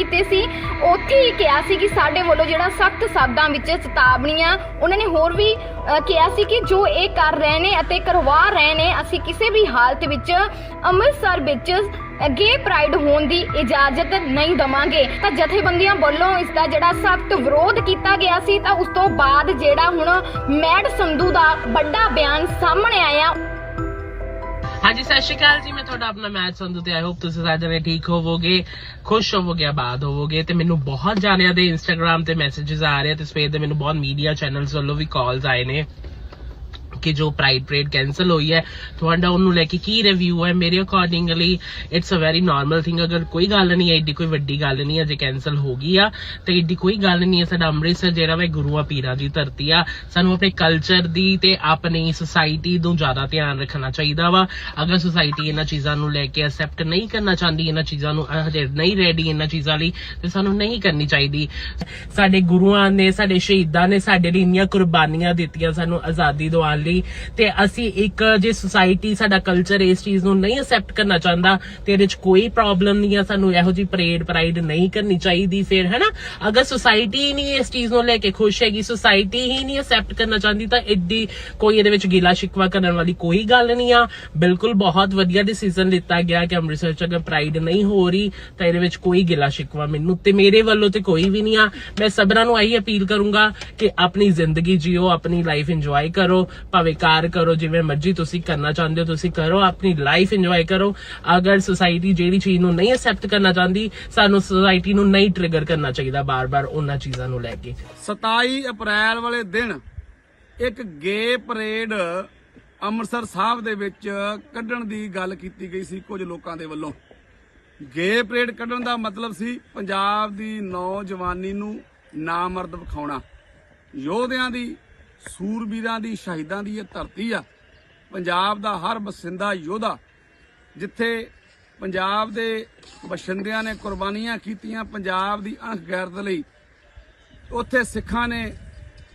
ਕੀਤੇ ਸੀ। ਉੱਥੇ ਹੀ ਕਿਹਾ ਸੀ ਕਿ ਸਾਡੇ ਵੱਲੋਂ ਜਿਹੜਾ ਸਖਤ ਸ਼ਬਦਾਂ ਵਿੱਚ ਚੇਤਾਵਨੀਆਂ, ਉਹਨਾਂ ਨੇ ਹੋਰ ਵੀ ਕਿਹਾ ਸੀ ਕਿ ਜੋ ਇਹ ਕਰ ਰਹੇ ਨੇ ਅਤੇ ਕਰਵਾ ਰਹੇ ਨੇ, ਅਸੀਂ ਕਿਸੇ ਵੀ ਹਾਲਤ ਵਿੱਚ ਅੰਮ੍ਰਿਤਸਰ ਵਿੱਚ ਗੇ ਪ੍ਰਾਈਡ ਹੋਣ ਦੀ ਇਜਾਜ਼ਤ ਨਹੀਂ ਦਵਾਂਗੇ। ਤਾਂ ਜਥੇਬੰਦੀਆਂ ਵੱਲੋਂ ਇਸ ਦਾ ਜਿਹੜਾ ਸਖਤ ਵਿਰੋਧ ਕੀਤਾ ਗਿਆ ਸੀ, ਤਾਂ ਉਸ ਤੋਂ ਬਾਅਦ ਜਿਹੜਾ ਹੁਣ ਮੈਡ ਸੰਧੂ ਦਾ ਵੱਡਾ ਬਿਆਨ ਸਾਹਮਣੇ ਆਇਆ ਹਾਂਜੀ, ਸਤਿ ਸ਼੍ਰੀ ਅਕਾਲ ਜੀ। ਮੈਂ ਤੁਹਾਡਾ ਆਪਣਾ ਮੈਚ ਸੰਧੂ ਤੇ ਆਈ ਹੋਪ ਤੁਸੀਂ ਸਾਰੇ ਜਣੇ ਠੀਕ ਹੋਵੋਗੇ, ਖੁਸ਼ ਹੋਵੋਗੇ, ਆਬਾਦ ਹੋਵੋਗੇ ਤੇ ਮੈਨੂੰ ਬਹੁਤ ਜਾਣਿਆਂ ਦੇ ਇੰਸਟਾਗ੍ਰam ਤੇ ਮੈਸੇजेस ਆ ਰਹੇ ਤੇ ਸਵੇਰ ਦੇ ਮੈਨੂੰ ਬਹੁਤ ਮੀਡੀਆ ਚੈਨਲਸ ਵੱਲੋਂ ਵੀ ਕਾਲਸ ਆਏ ਨੇ। ਕਿ ਜੋ ਪ੍ਰਾਈਡ ਪਰੇਡ ਕੈਨਸਲ ਹੋਈ ਹੈ, ਤੁਹਾਡਾ ਉਹਨੂੰ ਲੈ ਕੇ ਕੀ ਰਿਵਿਊ ਹੈ? ਮੇਰੇ accordingly it's a very normal thing ਅਗਰ ਕੋਈ ਗੱਲ ਨਹੀਂ ਹੈ, ਏਡੀ ਕੋਈ ਵੱਡੀ ਗੱਲ ਨਹੀਂ ਹੈ ਜੇ ਕੈਨਸਲ ਹੋ ਗਈ ਆ, ਤੇ ਏਡੀ ਕੋਈ ਗੱਲ ਨਹੀਂ ਹੈ, ਸਾਡਾ ਅੰਮ੍ਰਿਤਸਰ ਜਿਹੜਾ ਵਾ ਇਹ ਪੀਰਾਂ ਦੀ ਧਰਤੀ ਆ। ਸਾਨੂੰ ਆਪਣੇ ਕਲਚਰ ਦੀ ਤੇ ਆਪਣੀ ਸੋਸਾਇਟੀ ਨੂੰ ਜ਼ਿਆਦਾ ਧਿਆਨ ਰੱਖਣਾ ਚਾਹੀਦਾ ਵਾ। ਅਗਰ ਸੋਸਾਇਟੀ ਇਹਨਾਂ ਚੀਜ਼ਾਂ ਨੂੰ ਲੈ ਕੇ ਅਸੈਪਟ ਨਹੀਂ ਕਰਨਾ ਚਾਹੁੰਦੀ, ਇਹਨਾਂ ਚੀਜ਼ਾਂ ਨੂੰ ਹਜੇ ਨਹੀਂ ਰੈਡੀ ਇਹਨਾਂ ਚੀਜ਼ਾਂ ਲਈ, ਤੇ ਸਾਨੂੰ ਨਹੀਂ ਕਰਨੀ ਚਾਹੀਦੀ। ਸਾਡੇ ਗੁਰੂਆਂ ਨੇ, ਸਾਡੇ ਸ਼ਹੀਦਾਂ ਨੇ ਸਾਡੇ ਲਈ ਇੰਨੀਆਂ ਕੁਰਬਾਨੀਆਂ ਦਿੱਤੀਆਂ, ਸਾਨੂੰ ਆਜ਼ਾਦੀ ਦਿਵਾਉਣ ਲਈ ਤੇ ਅਸੀਂ ਇੱਕ ਜੇ ਸੁਸਾਇਟੀ ਸਾਡਾ ਕਲਚਰ ਇਸ ਚੀਜ਼ ਨੂੰ ਨਹੀਂ ਅਸੈਪਟ ਕਰਨਾ ਚਾਹੁੰਦਾ ਤੇ ਇਹਦੇ ਵਿੱਚ ਕੋਈ ਪ੍ਰੋਬਲਮ ਨਹੀਂ ਆ, ਸਾਨੂੰ ਇਹੋ ਜੀ ਪਰੇਡ ਪ੍ਰਾਈਡ ਨਹੀਂ ਕਰਨੀ ਚਾਹੀਦੀ ਫਿਰ, ਹੈਨਾ? ਅਗਰ ਸੁਸਾਇਟੀ ਨਹੀਂ ਇਸ ਚੀਜ਼ ਨੂੰ ਲੈ ਕੇ ਖੁਸ਼ ਹੈਗੀ ਸੁਸਾਇਟੀ ਹੀ ਨਹੀਂ ਅਸੈਪਟ ਕਰਨਾ ਚਾਹੁੰਦੀ, ਤਾਂ ਐਡੀ ਕੋਈ ਇਹਦੇ ਵਿੱਚ ਗਿਲਾ ਸ਼ਿਕਵਾ ਕਰਨ ਵਾਲੀ ਕੋਈ ਗੱਲ ਨਹੀਂ ਆ। ਬਿਲਕੁਲ ਬਹੁਤ ਵਧੀਆ ਡਿਸੀਜਨ ਲਿੱਤਾ ਗਿਆ ਕਿ ਅੰਮ੍ਰਿਤਸਰ ਚ ਅਗਰ ਪ੍ਰਾਈਡ ਨਹੀਂ ਹੋ ਰਹੀ, ਤਾਂ ਇਹਦੇ ਵਿੱਚ ਕੋਈ ਗਿਲਾ ਸ਼ਿਕਵਾ ਮੈਨੂੰ ਤੇ ਮੇਰੇ ਵੱਲੋਂ ਤੇ ਕੋਈ ਵੀ ਨਹੀਂ ਆ। ਮੈਂ ਸਭਨਾਂ ਨੂੰ ਆਹੀ ਅਪੀਲ ਕਰੂੰਗਾ ਕਿ ਆਪਣੀ ਜ਼ਿੰਦਗੀ ਜਿਓ, ਆਪਣੀ ਲਾਈਫ ਇੰਜੋਏ ਕਰੋ ਭਾਵੇਂ ਕਾਰ ਕਰੋ, ਜਿਵੇਂ ਮਰਜ਼ੀ ਤੁਸੀਂ ਕਰਨਾ ਚਾਹੁੰਦੇ ਹੋ, ਤੁਸੀਂ ਕਰੋ, ਆਪਣੀ ਲਾਈਫ ਇੰਜੋਏ ਕਰੋ। ਅਗਰ ਸੁਸਾਇਟੀ ਜਿਹੜੀ ਚੀਜ਼ ਨੂੰ ਨਹੀਂ ਅਸੈਪਟ ਕਰਨਾ ਚਾਹੁੰਦੀ, ਸਾਨੂੰ ਸੁਸਾਇਟੀ ਨੂੰ ਨਹੀਂ ਟ੍ਰਿਗਰ ਕਰਨਾ ਚਾਹੀਦਾ ਬਾਰ-ਬਾਰ ਉਹਨਾਂ ਚੀਜ਼ਾਂ ਨੂੰ ਲੈ ਕੇ। 27 ਅਪ੍ਰੈਲ ਵਾਲੇ ਦਿਨ ਇੱਕ ਗੇ ਪਰੇਡ ਅੰਮ੍ਰਿਤਸਰ ਸਾਹਿਬ ਦੇ ਵਿੱਚ ਕੱਢਣ ਦੀ ਗੱਲ ਕੀਤੀ ਗਈ ਸੀ ਕੁਝ ਲੋਕਾਂ ਦੇ ਵੱਲੋਂ। ਗੇ ਪਰੇਡ ਕੱਢਣ ਦਾ ਮਤਲਬ ਸੀ ਪੰਜਾਬ ਦੀ ਨੌਜਵਾਨੀ ਨੂੰ ਨਾਮਰਦ ਵਿਖਾਉਣਾ। ਯੋਧਿਆਂ ਦੀ ਸੂਰਬੀਰਾਂ ਦੀ, ਸ਼ਹੀਦਾਂ ਦੀ ਇਹ ਧਰਤੀ ਆ। ਪੰਜਾਬ ਦਾ ਹਰ ਬਸਿੰਦਾ ਯੋਧਾ, ਜਿੱਥੇ ਪੰਜਾਬ ਦੇ ਬਸ਼ਿੰਦਿਆਂ ਨੇ ਕੁਰਬਾਨੀਆਂ ਕੀਤੀਆਂ ਪੰਜਾਬ ਦੀ ਅਣਖ ਗੈਰਤ ਲਈ, ਉੱਥੇ ਸਿੱਖਾਂ ਨੇ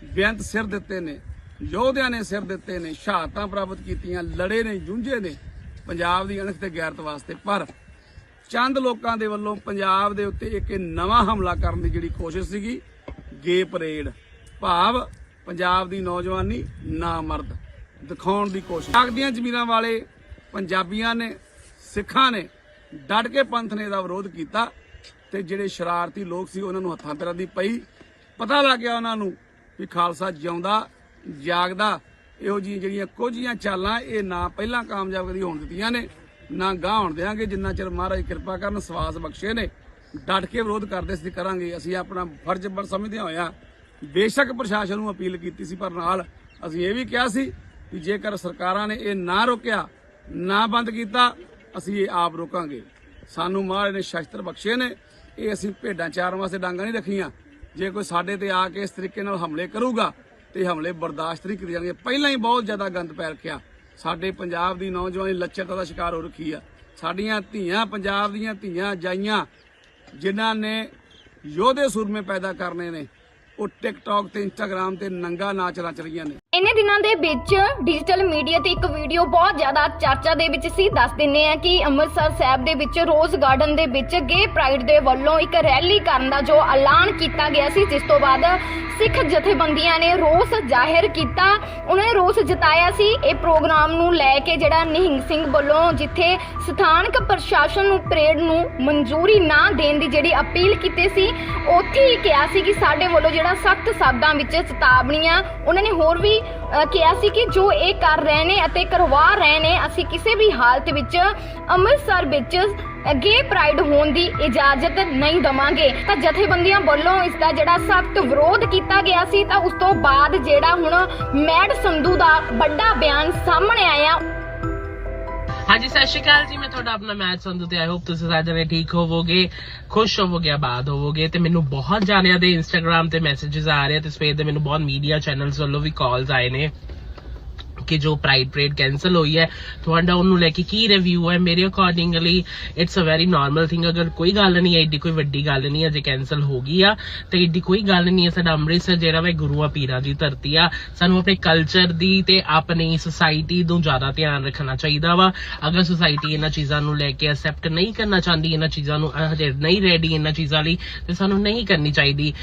ਬੇਅੰਤ ਸਿਰ ਦਿੱਤੇ ਨੇ, ਯੋਧਿਆਂ ਨੇ ਸਿਰ ਦਿੱਤੇ ਨੇ, ਸ਼ਹਾਦਤਾਂ ਪ੍ਰਾਪਤ ਕੀਤੀਆਂ, ਲੜੇ ਨੇ, ਜੂਝੇ ਨੇ, ਪੰਜਾਬ ਦੀ ਅਣਖ ਤੇ ਗੈਰਤ ਵਾਸਤੇ। ਪਰ ਚੰਦ ਲੋਕਾਂ ਦੇ ਵੱਲੋਂ ਪੰਜਾਬ ਦੇ ਉੱਤੇ ਇੱਕ ਨਵਾਂ ਹਮਲਾ ਕਰਨ ਦੀ ਜਿਹੜੀ ਕੋਸ਼ਿਸ਼ ਸੀਗੀ ਗੇ ਪਰੇਡ ਭਾਵ ਪੰਜਾਬ ਦੀ ਨੌਜਵਾਨੀ ਨਾ ਮਰਦ ਦਿਖਾਉਣ ਦੀ ਕੋਸ਼ਿਸ਼। ਆਗ ਦੀਆਂ ਜ਼ਮੀਰਾਂ ਵਾਲੇ ਪੰਜਾਬੀਆਂ ਨੇ, ਸਿੱਖਾਂ ਨੇ ਡਟ ਕੇ ਪੰਥ ਨੇ ਦਾ ਵਿਰੋਧ ਕੀਤਾ ਤੇ ਜਿਹੜੇ ਸ਼ਰਾਰਤੀ ਲੋਕ ਸੀ ਉਹਨਾਂ ਨੂੰ ਹੱਥਾਂ ਪੈਰਾਂ ਦੀ ਪਈ। ਪਤਾ ਲੱਗ ਗਿਆ ਉਹਨਾਂ ਨੂੰ ਵੀ ਖਾਲਸਾ ਜਿਉਂਦਾ, ਜਾਗਦਾ, ਇਹੋ ਜਿਹੀਆਂ ਜਿਹੜੀਆਂ ਕੁਝੀਆਂ ਚਾਲਾਂ ਇਹ ਨਾ ਪਹਿਲਾਂ ਕਾਮਯਾਬ ਕਦੀ ਹੋਣ ਦਿੱਤੀਆਂ ਨੇ, ਨਾ ਗਾਹ ਹੋਣ ਦੇਾਂਗੇ ਜਿੰਨਾ ਚਿਰ ਮਹਾਰਾਜ ਕਿਰਪਾ ਕਰਨ, ਸਵਾਸ ਬਖਸ਼ੇ ਨੇ, ਡਟ ਕੇ ਵਿਰੋਧ ਕਰਦੇ ਸੀ ਕਰਾਂਗੇ। ਅਸੀਂ ਆਪਣਾ ਫਰਜ਼ ਬਰ ਸਮਝਦੇ ਹੋਇਆ ਬੇਸ਼ੱਕ ਪ੍ਰਸ਼ਾਸਨ ਨੂੰ ਅਪੀਲ ਕੀਤੀ ਸੀ, ਪਰ ਨਾਲ ਅਸੀਂ ਇਹ ਵੀ ਕਿਹਾ ਸੀ ਕਿ ਜੇਕਰ ਸਰਕਾਰਾਂ ਨੇ ਇਹ ਨਾ ਰੋਕਿਆ, ਨਾ ਬੰਦ ਕੀਤਾ, ਅਸੀਂ ਇਹ ਆਪ ਰੋਕਾਂਗੇ। ਸਾਨੂੰ ਮਹਾਰਾਜ ਨੇ ਸ਼ਸਤਰ ਬਖਸ਼ੇ ਨੇ, ਇਹ ਅਸੀਂ ਭੇਡਾਂ ਚਾਰਨ ਵਾਸਤੇ ਡਾਂਗਾ ਨਹੀਂ ਰੱਖੀਆਂ। ਜੇ ਕੋਈ ਸਾਡੇ ਤੇ ਆ ਕੇ ਇਸ ਤਰੀਕੇ ਨਾਲ ਹਮਲੇ ਕਰੂਗਾ ਤੇ ਹਮਲੇ ਬਰਦਾਸ਼ਤ ਨਹੀਂ ਕੀਤੇ ਜਾਣਗੇ। ਪਹਿਲਾਂ ਹੀ ਬਹੁਤ ਜ਼ਿਆਦਾ ਗੰਦ ਪੈ ਰੱਖਿਆ। ਸਾਡੇ ਪੰਜਾਬ ਦੀ ਨੌਜਵਾਨੀ ਲੱਚਰਤਾ ਦਾ ਸ਼ਿਕਾਰ ਹੋ ਰੱਖੀ ਆ। ਸਾਡੀਆਂ ਧੀਆਂ ਪੰਜਾਬ ਦੀਆਂ ਧੀਆਂ ਜਾਈਆਂ, ਜਿਨ੍ਹਾਂ ਨੇ ਯੋਧੇ ਸੂਰਮੇ ਪੈਦਾ ਕਰਨੇ ਨੇ। ਉਹ ਟਿਕਟੌਕ ਤੇ ਇੰਸਟਾਗ੍ਰam ਤੇ ਨੰਗਾ ਨਾਚ ਰਚ ਰਹੀਆਂ ਨੇ। ਇਨੇ ਦਿਨਾਂ ਦੇ ਵਿੱਚ ਡਿਜੀਟਲ ਮੀਡੀਆ ਤੇ ਇੱਕ ਵੀਡੀਓ ਬਹੁਤ ਜ਼ਿਆਦਾ ਚਰਚਾ ਦੇ ਵਿੱਚ ਸੀ। ਦੱਸ ਦਿੰਨੇ ਆ ਕਿ ਅੰਮ੍ਰਿਤਸਰ ਸਾਹਿਬ ਦੇ ਵਿੱਚ ਰੋਜ਼ ਗਾਰਡਨ ਦੇ ਵਿੱਚ ਗੇ ਪ੍ਰਾਈਡ ਦੇ ਵੱਲੋਂ ਇੱਕ ਰੈਲੀ ਕਰਨ ਦਾ ਜੋ ਐਲਾਨ ਕੀਤਾ ਗਿਆ ਸੀ, ਜਿਸ ਤੋਂ ਬਾਅਦ ਸਿੱਖ ਜਥੇਬੰਦੀਆਂ ਨੇ ਰੋਸ ਜ਼ਾਹਿਰ ਕੀਤਾ। ਉਹਨਾਂ ਨੇ ਰੋਸ ਜਤਾਇਆ ਸੀ। ਇਹ ਪ੍ਰੋਗਰਾਮ ਨੂੰ ਲੈ ਕੇ ਜਿਹੜਾ ਨਿਹੰਗ ਸਿੰਘ ਵੱਲੋਂ ਜਿੱਥੇ ਸਥਾਨਕ ਪ੍ਰਸ਼ਾਸਨ ਨੂੰ ਪਰੇਡ ਨੂੰ ਮਨਜ਼ੂਰੀ ਨਾ ਦੇਣ ਦੀ ਜਿਹੜੀ ਅਪੀਲ ਕੀਤੀ ਸੀ, ਉੱਥੇ ਹੀ ਕਿਹਾ ਸੀ ਕਿ ਸਾਡੇ ਵੱਲੋਂ ਜਿਹੜਾ ਸਖਤ ਸ਼ਬਦਾਂ ਵਿੱਚ ਚੇਤਾਵਨੀਆਂ, ਉਹਨਾਂ ਨੇ ਹੋਰ ਵੀ ਕਿਹਾ ਸੀ ਕਿ ਜੋ ਇਹ ਕਰ ਰਹੇ ਨੇ ਅਤੇ ਕਰਵਾ ਰਹੇ ਨੇ, ਅਸੀਂ ਕਿਸੇ ਵੀ ਹਾਲਤ ਵਿੱਚ ਅੰਮ੍ਰਿਤਸਰ ਵਿੱਚ ਗੇ ਪ੍ਰਾਈਡ ਹੋਣ ਦੀ ਇਜਾਜ਼ਤ ਨਹੀਂ ਦਵਾਂਗੇ। ਤਾਂ ਜਥੇਬੰਦੀਆਂ ਵੱਲੋਂ ਇਸ ਦਾ ਜਿਹੜਾ ਸਖਤ ਵਿਰੋਧ ਕੀਤਾ ਗਿਆ ਸੀ, ਤਾਂ ਉਸ ਤੋਂ ਬਾਅਦ ਜਿਹੜਾ ਹੁਣ ਮੈਡ ਸੰਧੂ ਦਾ ਵੱਡਾ ਬਿਆਨ ਸਾਹਮਣੇ ਆਇਆ ਹਾਂਜੀ, ਸਤਿ ਸ਼੍ਰੀ ਅਕਾਲ ਜੀ। ਮੈਂ ਤੁਹਾਡਾ ਆਪਣਾ ਮੈਚ ਸੰਧੂ ਤੇ ਆਈ ਹੋਪ ਤੁਸੀਂ ਸਾਰੇ ਜਣੇ ਠੀਕ ਹੋਵੋਗੇ, ਖੁਸ਼ ਹੋਵੋਗੇ ਆਬਾਦ ਹੋਵੋਗੇ ਤੇ ਮੈਨੂੰ ਬਹੁਤ ਜਾਣਿਆਂ ਦੇ ਇੰਸਟਾਗ੍ਰam ਤੇ ਮੈਸੇजेस ਆ ਰਹੇ ਤੇ ਸਵੇਰ ਦੇ ਮੈਨੂੰ ਬਹੁਤ ਮੀਡੀਆ ਚੈਨਲਸ ਵੱਲੋਂ ਵੀ ਕਾਲਸ ਆਏ ਨੇ। ਕਿ ਜੋ ਪ੍ਰਾਈਡ ਪਰੇਡ ਕੈਨਸਲ ਹੋਈ ਹੈ, ਤੁਹਾਡਾ ਉਹਨੂੰ ਲੈ ਕੇ ਕੀ ਰਿਵਿਊ ਹੈ? ਮੇਰੇ accordingly it's a very normal thing ਅਗਰ ਕੋਈ ਗੱਲ ਨਹੀਂ ਹੈ, ਏਡੀ ਕੋਈ ਵੱਡੀ ਗੱਲ ਨਹੀਂ ਹੈ ਜੇ ਕੈਨਸਲ ਹੋ ਗਈ ਆ, ਤੇ ਏਡੀ ਕੋਈ ਗੱਲ ਨਹੀਂ ਹੈ, ਸਾਡਾ ਅੰਮ੍ਰਿਤਸਰ ਜਿਹੜਾ ਵਾ ਇਹ ਪੀਰਾਂ ਦੀ ਧਰਤੀ ਆ। ਸਾਨੂੰ ਆਪਣੇ ਕਲਚਰ ਦੀ ਤੇ ਆਪਣੀ ਸੁਸਾਇਟੀ ਨੂੰ ਜ਼ਿਆਦਾ ਧਿਆਨ ਰੱਖਣਾ ਚਾਹੀਦਾ ਵਾ। ਅਗਰ ਸੁਸਾਇਟੀ ਇਹਨਾਂ ਚੀਜ਼ਾਂ ਨੂੰ ਲੈ ਕੇ ਅਸੈਪਟ ਨਹੀਂ ਕਰਨਾ ਚਾਹੁੰਦੀ, ਇਹਨਾਂ ਚੀਜ਼ਾਂ ਨੂੰ ਹਜੇ ਨਹੀਂ ਰੈਡੀ ਇਹਨਾਂ ਚੀਜ਼ਾਂ ਲਈ, ਤੇ ਸਾਨੂੰ ਨਹੀਂ ਕਰਨੀ ਚਾਹੀਦੀ।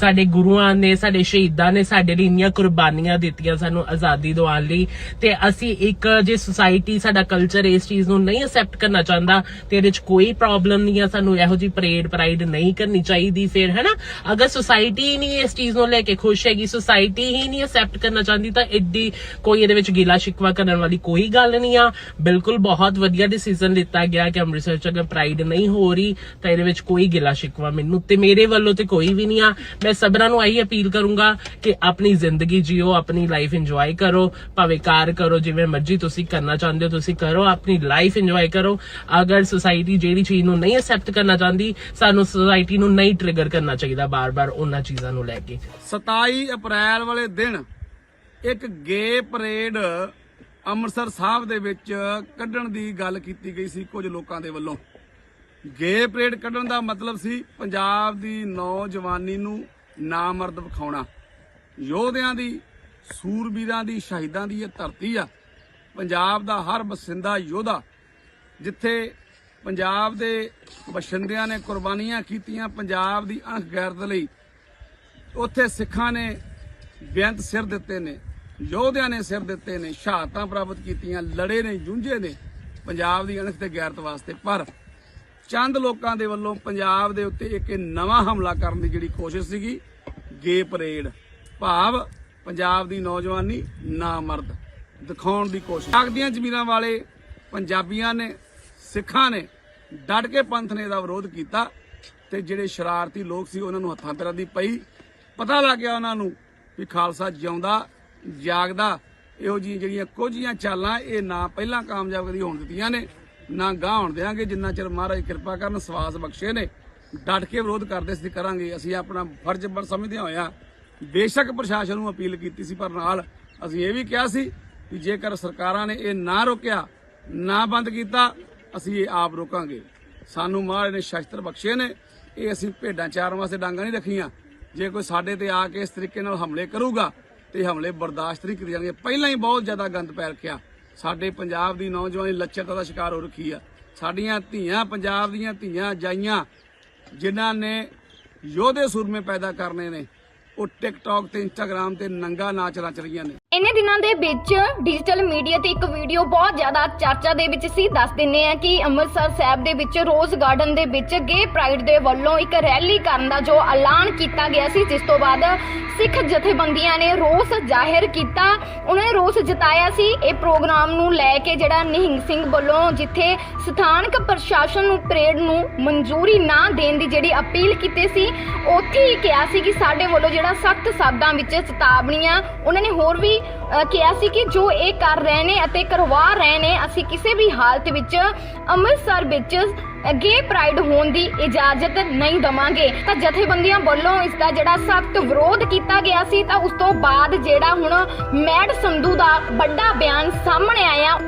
ਸਾਡੇ ਗੁਰੂਆਂ ਨੇ, ਸਾਡੇ ਸ਼ਹੀਦਾਂ ਨੇ ਸਾਡੇ ਲਈ ਇੰਨੀਆਂ ਕੁਰਬਾਨੀਆਂ ਦਿੱਤੀਆਂ, ਸਾਨੂੰ ਆਜ਼ਾਦੀ ਦਿਵਾਉਣ ਲਈ ਤੇ ਅਸੀਂ ਇੱਕ ਜੇ ਸੁਸਾਇਟੀ ਸਾਡਾ ਕਲਚਰ ਇਸ ਚੀਜ਼ ਨੂੰ ਨਹੀਂ ਅਸੈਪਟ ਕਰਨਾ ਚਾਹੁੰਦਾ ਤੇ ਇਹਦੇ ਵਿੱਚ ਕੋਈ ਪ੍ਰੋਬਲਮ ਨਹੀਂ ਆ, ਸਾਨੂੰ ਇਹੋ ਜੀ ਪਰੇਡ ਪ੍ਰਾਈਡ ਨਹੀਂ ਕਰਨੀ ਚਾਹੀਦੀ ਫਿਰ, ਹੈਨਾ? ਅਗਰ ਸੁਸਾਇਟੀ ਨਹੀਂ ਇਸ ਚੀਜ਼ ਨੂੰ ਲੈ ਕੇ ਖੁਸ਼ ਹੈਗੀ ਸੁਸਾਇਟੀ ਹੀ ਨਹੀਂ ਅਸੈਪਟ ਕਰਨਾ ਚਾਹੁੰਦੀ, ਤਾਂ ਐਡੀ ਕੋਈ ਇਹਦੇ ਵਿੱਚ ਗਿਲਾ ਸ਼ਿਕਵਾ ਕਰਨ ਵਾਲੀ ਕੋਈ ਗੱਲ ਨਹੀਂ ਆ। ਬਿਲਕੁਲ ਬਹੁਤ ਵਧੀਆ ਡਿਸੀਜਨ ਲਿੱਤਾ ਗਿਆ ਕਿ ਅੰਮ੍ਰਿਤਸਰ ਚ ਅਗਰ ਪ੍ਰਾਈਡ ਨਹੀਂ ਹੋ ਰਹੀ, ਤਾਂ ਇਹਦੇ ਵਿੱਚ ਕੋਈ ਗਿਲਾ ਸ਼ਿਕਵਾ ਮੈਨੂੰ ਤੇ ਮੇਰੇ ਵੱਲੋਂ ਤੇ ਕੋਈ ਵੀ ਨਹੀਂ ਆ। ਮੈਂ ਸਭਰਾਂ ਨੂੰ ਆਹੀ ਅਪੀਲ ਕਰੂੰਗਾ ਕਿ ਆਪਣੀ ਜ਼ਿੰਦਗੀ ਜਿਓ, ਆਪਣੀ ਲਾਈਫ ਇੰਜੋਏ ਕਰੋ ਭਾਵੇਂ ਕਾਰ ਕਰੋ, ਜਿਵੇਂ ਮਰਜ਼ੀ ਤੁਸੀਂ ਕਰਨਾ ਚਾਹੁੰਦੇ ਹੋ, ਤੁਸੀਂ ਕਰੋ, ਆਪਣੀ ਲਾਈਫ ਇੰਜੋਏ ਕਰੋ। ਅਗਰ ਸੁਸਾਇਟੀ ਜਿਹੜੀ ਚੀਜ਼ ਨੂੰ ਨਹੀਂ ਅਸੈਪਟ ਕਰਨਾ ਚਾਹੁੰਦੀ, ਸਾਨੂੰ ਸੁਸਾਇਟੀ ਨੂੰ ਨਹੀਂ ਟ੍ਰਿਗਰ ਕਰਨਾ ਚਾਹੀਦਾ ਬਾਰ-ਬਾਰ ਉਹਨਾਂ ਚੀਜ਼ਾਂ ਨੂੰ ਲੈ ਕੇ। 27 ਅਪ੍ਰੈਲ ਵਾਲੇ ਦਿਨ, ਇੱਕ ਗੇ ਪਰੇਡ ਅੰਮ੍ਰਿਤਸਰ ਸਾਹਿਬ ਦੇ ਵਿੱਚ ਕੱਢਣ ਦੀ ਗੱਲ ਕੀਤੀ ਗਈ ਸੀ ਕੁਝ ਲੋਕਾਂ ਦੇ ਵੱਲੋਂ। ਗੇ ਪਰੇਡ ਕੱਢਣ ਦਾ ਮਤਲਬ ਸੀ ਪੰਜਾਬ ਦੀ ਨੌਜਵਾਨੀ ਨੂੰ ਨਾਮਰਦ ਵਿਖਾਉਣਾ। ਯੋਧਿਆਂ ਦੀ ਸੂਰਬੀਰਾਂ ਦੀ, ਸ਼ਹੀਦਾਂ ਦੀ ਇਹ ਧਰਤੀ ਆ। ਪੰਜਾਬ ਦਾ ਹਰ ਬਸਿੰਦਾ ਯੋਧਾ, ਜਿੱਥੇ ਪੰਜਾਬ ਦੇ ਬਸ਼ਿੰਦਿਆਂ ਨੇ ਕੁਰਬਾਨੀਆਂ ਕੀਤੀਆਂ ਪੰਜਾਬ ਦੀ ਅਣਖ ਗੈਰਤ ਲਈ, ਉੱਥੇ ਸਿੱਖਾਂ ਨੇ ਬੇਅੰਤ ਸਿਰ ਦਿੱਤੇ ਨੇ, ਯੋਧਿਆਂ ਨੇ ਸਿਰ ਦਿੱਤੇ ਨੇ, ਸ਼ਹਾਦਤਾਂ ਪ੍ਰਾਪਤ ਕੀਤੀਆਂ, ਲੜੇ ਨੇ, ਜੂਝੇ ਨੇ, ਪੰਜਾਬ ਦੀ ਅਣਖ ਤੇ ਗੈਰਤ ਵਾਸਤੇ। ਪਰ ਚੰਦ ਲੋਕਾਂ ਦੇ ਵੱਲੋਂ ਪੰਜਾਬ ਦੇ ਉੱਤੇ ਇੱਕ ਨਵਾਂ ਹਮਲਾ ਕਰਨ ਦੀ ਜਿਹੜੀ ਕੋਸ਼ਿਸ਼ ਸੀਗੀ ਗੇ ਪਰੇਡ ਭਾਵ ਪੰਜਾਬ ਦੀ ਨੌਜਵਾਨੀ ਨਾ ਮਰਦ। ਦਿਖਾਉਣ ਦੀ ਕੋਸ਼ਿਸ਼। ਪਾਕ ਦੀਆਂ ਜ਼ਮੀਰਾਂ ਵਾਲੇ ਪੰਜਾਬੀਆਂ ਨੇ, ਸਿੱਖਾਂ ਨੇ ਡਟ ਕੇ ਪੰਥ ਨੇ ਦਾ ਵਿਰੋਧ ਕੀਤਾ ਤੇ ਜਿਹੜੇ ਸ਼ਰਾਰਤੀ ਲੋਕ ਸੀ ਉਹਨਾਂ ਨੂੰ ਹੱਥਾਂ ਪੈਰਾਂ ਦੀ ਪਈ। ਪਤਾ ਲੱਗ ਗਿਆ ਉਹਨਾਂ ਨੂੰ ਵੀ ਖਾਲਸਾ ਜਿਉਂਦਾ, ਜਾਗਦਾ, ਇਹੋ ਜਿਹੀਆਂ ਜਿਹੜੀਆਂ ਕੁਝੀਆਂ ਚਾਲਾਂ ਇਹ ਨਾ ਪਹਿਲਾਂ ਕਾਮਯਾਬ ਕਦੀ ਹੋਣ ਦਿੱਤੀਆਂ ਨੇ, ਨਾ ਗਾਹ ਹੋਣ ਦੇਾਂਗੇ ਜਿੰਨਾ ਚਿਰ ਮਹਾਰਾਜ ਕਿਰਪਾ ਕਰਨ, ਸਵਾਸ ਬਖਸ਼ੇ ਨੇ, ਡਟ ਕੇ ਵਿਰੋਧ ਕਰਦੇ ਸੀ ਕਰਾਂਗੇ। ਅਸੀਂ ਆਪਣਾ ਫਰਜ਼ ਬਰ ਸਮਝਦੇ ਹੋਇਆ ਬੇਸ਼ੱਕ ਪ੍ਰਸ਼ਾਸਨ ਨੂੰ ਅਪੀਲ ਕੀਤੀ ਸੀ, ਪਰ ਨਾਲ ਅਸੀਂ ਇਹ ਵੀ ਕਿਹਾ ਸੀ ਕਿ ਜੇਕਰ ਸਰਕਾਰਾਂ ਨੇ ਇਹ ਨਾ ਰੋਕਿਆ, ਨਾ ਬੰਦ ਕੀਤਾ, ਅਸੀਂ ਇਹ ਆਪ ਰੋਕਾਂਗੇ। ਸਾਨੂੰ ਮਹਾਰਾਜ ਨੇ ਸ਼ਸਤਰ ਬਖਸ਼ੇ ਨੇ, ਇਹ ਅਸੀਂ ਭੇਡਾਂ ਚਾਰਨ ਵਾਸਤੇ ਡਾਂਗਾ ਨਹੀਂ ਰੱਖੀਆਂ। ਜੇ ਕੋਈ ਸਾਡੇ ਤੇ ਆ ਕੇ ਇਸ ਤਰੀਕੇ ਨਾਲ ਹਮਲੇ ਕਰੂਗਾ ਤੇ ਹਮਲੇ ਬਰਦਾਸ਼ਤ ਨਹੀਂ ਕੀਤੇ ਜਾਣਗੇ। ਪਹਿਲਾਂ ਹੀ ਬਹੁਤ ਜ਼ਿਆਦਾ ਗੰਦ ਪੈ ਰੱਖਿਆ। ਸਾਡੇ ਪੰਜਾਬ ਦੀ ਨੌਜਵਾਨੀ ਲੱਚਰਤਾ ਦਾ ਸ਼ਿਕਾਰ ਹੋ ਰੱਖੀ ਆ। ਸਾਡੀਆਂ ਧੀਆਂ, ਪੰਜਾਬ ਦੀਆਂ ਧੀਆਂ ਜਾਈਆਂ, ਜਿਨ੍ਹਾਂ ਨੇ ਯੋਧੇ ਸੂਰਮੇ ਪੈਦਾ ਕਰਨੇ ਨੇ। ਉਹ ਟਿਕਟੌਕ ਤੇ ਇੰਸਟਾਗ੍ਰam ਤੇ ਨੰਗਾ ਨਾਚ ਰਚ ਰਹੀਆਂ ਨੇ। ਇਨੇ ਦਿਨਾਂ ਦੇ ਵਿੱਚ ਡਿਜੀਟਲ ਮੀਡੀਆ ਤੇ ਇੱਕ ਵੀਡੀਓ ਬਹੁਤ ਜ਼ਿਆਦਾ ਚਰਚਾ ਦੇ ਵਿੱਚ ਸੀ। ਦੱਸ ਦਿੰਨੇ ਆ ਕਿ ਅੰਮ੍ਰਿਤਸਰ ਸਾਹਿਬ ਦੇ ਵਿੱਚ ਰੋਜ਼ ਗਾਰਡਨ ਦੇ ਵਿੱਚ ਗੇ ਪ੍ਰਾਈਡ ਦੇ ਵੱਲੋਂ ਇੱਕ ਰੈਲੀ ਕਰਨ ਦਾ ਜੋ ਐਲਾਨ ਕੀਤਾ ਗਿਆ ਸੀ, ਜਿਸ ਤੋਂ ਬਾਅਦ ਸਿੱਖ ਜਥੇਬੰਦੀਆਂ ਨੇ ਰੋਸ ਜ਼ਾਹਿਰ ਕੀਤਾ। ਉਹਨਾਂ ਨੇ ਰੋਸ ਜਤਾਇਆ ਸੀ। ਇਹ ਪ੍ਰੋਗਰਾਮ ਨੂੰ ਲੈ ਕੇ ਜਿਹੜਾ ਨਿਹੰਗ ਸਿੰਘ ਵੱਲੋਂ ਜਿੱਥੇ ਸਥਾਨਕ ਪ੍ਰਸ਼ਾਸਨ ਨੂੰ ਪਰੇਡ ਨੂੰ ਮਨਜ਼ੂਰੀ ਨਾ ਦੇਣ ਦੀ ਜਿਹੜੀ ਅਪੀਲ ਕੀਤੀ ਸੀ, ਉੱਥੇ ਹੀ ਕਿਹਾ ਸੀ ਕਿ ਸਾਡੇ ਵੱਲੋਂ ਜਿਹੜਾ ਸਖਤ ਸ਼ਬਦਾਂ ਵਿੱਚ ਚੇਤਾਵਨੀਆਂ, ਉਹਨਾਂ ਨੇ ਹੋਰ ਵੀ ਕਿਹਾ ਸੀ ਕਿ ਜੋ ਇਹ ਕਰ ਰਹੇ ਨੇ ਅਤੇ ਕਰਵਾ ਰਹੇ ਨੇ, ਅਸੀਂ ਕਿਸੇ ਵੀ ਹਾਲਤ ਵਿੱਚ ਅੰਮ੍ਰਿਤਸਰ ਵਿੱਚ ਗੇ ਪ੍ਰਾਈਡ ਹੋਣ ਦੀ ਇਜਾਜ਼ਤ ਨਹੀਂ ਦਵਾਂਗੇ। ਤਾਂ ਜਥੇਬੰਦੀਆਂ ਵੱਲੋਂ ਇਸ ਦਾ ਜਿਹੜਾ ਸਖਤ ਵਿਰੋਧ ਕੀਤਾ ਗਿਆ ਸੀ, ਤਾਂ ਉਸ ਤੋਂ ਬਾਅਦ ਜਿਹੜਾ ਹੁਣ ਮੈਡ ਸੰਧੂ ਦਾ ਵੱਡਾ ਬਿਆਨ ਸਾਹਮਣੇ ਆਇਆ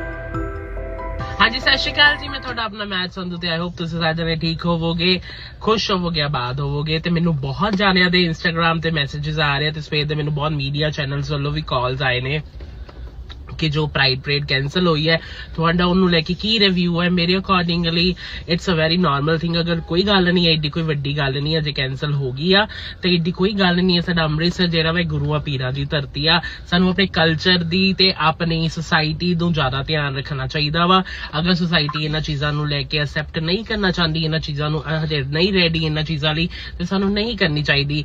ਹਾਂਜੀ, ਸਤਿ ਸ਼੍ਰੀ ਅਕਾਲ ਜੀ। ਮੈਂ ਤੁਹਾਡਾ ਆਪਣਾ ਮੈਚ ਸੰਧੂ ਤੇ ਆਈ ਹੋਪ ਤੁਸੀਂ ਸਾਰੇ ਜਣੇ ਠੀਕ ਹੋਵੋਗੇ, ਖੁਸ਼ ਹੋਵੋਗੇ ਆਬਾਦ ਹੋਵੋਗੇ ਤੇ ਮੈਨੂੰ ਬਹੁਤ ਜਾਣਿਆਂ ਦੇ ਇੰਸਟਾਗ੍ਰam ਤੇ ਮੈਸੇजेस ਆ ਰਹੇ ਤੇ ਸਵੇਰ ਦੇ ਮੈਨੂੰ ਬਹੁਤ ਮੀਡੀਆ ਚੈਨਲਸ ਵੱਲੋਂ ਵੀ ਕਾਲਸ ਆਏ ਨੇ। ਕਿ ਜੋ ਪ੍ਰਾਈਡ ਪਰੇਡ ਕੈਨਸਲ ਹੋਈ ਹੈ, ਤੁਹਾਡਾ ਉਹਨੂੰ ਲੈ ਕੇ ਕੀ ਰਿਵਿਊ ਹੈ? ਮੇਰੇ accordingly it's a very normal thing ਅਗਰ ਕੋਈ ਗੱਲ ਨਹੀਂ ਹੈ, ਏਡੀ ਕੋਈ ਵੱਡੀ ਗੱਲ ਨਹੀਂ ਹੈ ਜੇ ਕੈਨਸਲ ਹੋ ਗਈ ਆ, ਤੇ ਏਡੀ ਕੋਈ ਗੱਲ ਨਹੀਂ ਹੈ, ਸਾਡਾ ਅੰਮ੍ਰਿਤਸਰ ਜਿਹੜਾ ਵਾ ਇਹ ਪੀਰਾਂ ਦੀ ਧਰਤੀ ਆ। ਸਾਨੂੰ ਆਪਣੇ ਕਲਚਰ ਦੀ ਤੇ ਆਪਣੀ ਸੁਸਾਇਟੀ ਨੂੰ ਜ਼ਿਆਦਾ ਧਿਆਨ ਰੱਖਣਾ ਚਾਹੀਦਾ ਵਾ। ਅਗਰ ਸੁਸਾਇਟੀ ਇਹਨਾਂ ਚੀਜ਼ਾਂ ਨੂੰ ਲੈ ਕੇ ਅਸੈਪਟ ਨਹੀਂ ਕਰਨਾ ਚਾਹੁੰਦੀ, ਇਹਨਾਂ ਚੀਜ਼ਾਂ ਨੂੰ ਹਜੇ ਨਹੀਂ ਰੈਡੀ ਇਹਨਾਂ ਚੀਜ਼ਾਂ ਲਈ, ਤੇ ਸਾਨੂੰ ਨਹੀਂ ਕਰਨੀ ਚਾਹੀਦੀ।